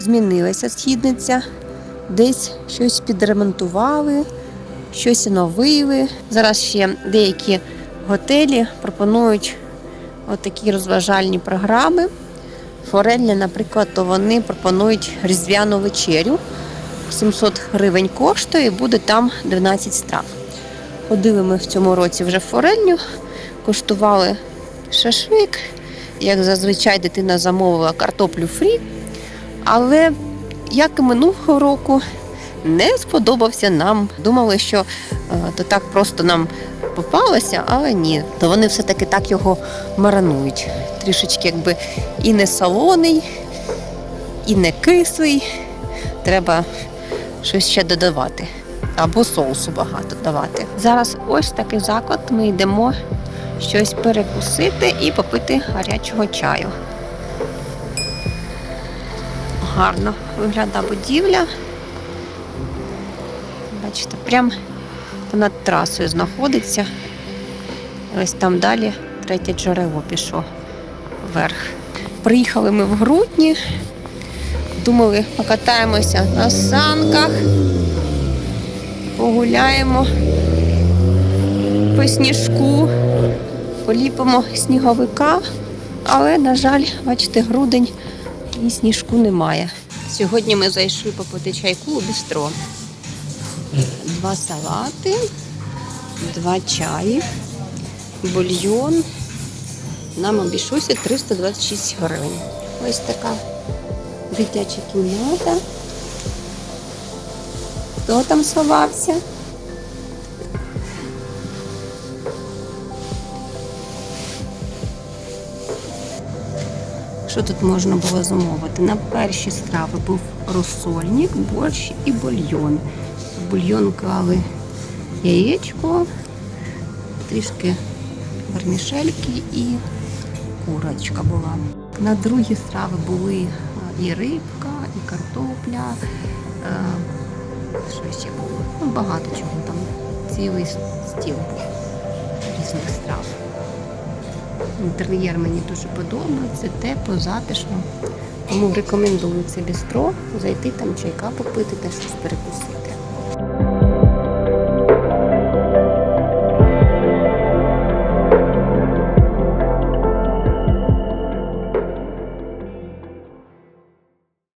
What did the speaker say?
змінилася східниця, десь щось підремонтували, щось оновили. Зараз ще деякі готелі пропонують отакі розважальні програми. Форельня, наприклад, то вони пропонують різдвяну вечерю. 700 гривень коштує і буде там 12 страв. Ходили ми в цьому році вже в форельню, коштували шашлик. Як зазвичай дитина замовила картоплю фрі. Але як і минулого року, не сподобався нам. Думали, що е, то так просто нам попалося, але ні. То вони все-таки так його маранують. Трішечки якби і не солоний, і не кислий. Треба щось ще додавати. Або соусу багато давати. Зараз ось такий заклад. Ми йдемо щось перекусити і попити гарячого чаю. Гарно виглядає будівля. Бачите, прям над трасою знаходиться. Ось там далі третє джерело пішло вверх. Приїхали ми в грудні. Думали, покатаємося на санках, погуляємо по сніжку, поліпимо сніговика, але, на жаль, бачите, грудень і сніжку немає. Сьогодні ми зайшли попити чайку у бістро. Два салати, два чаї, бульйон. Нам обійшлося 326 гривень. Ось така дитяча кімната. Хто там сховався? Що тут можна було замовити? На перші страви був розсольник, борщ і бульйон. В бульйон клали яєчко, трішки вермішельки і курочка була. На другі страви були е, і рибка, і картопля. е, Що ще було? Ну, багато чого там. Цілий стіл різних страв. Інтер'єр мені дуже подобається, тепло, затишно. Тому рекомендую це бістро, зайти там чайка попити та щось перекусити.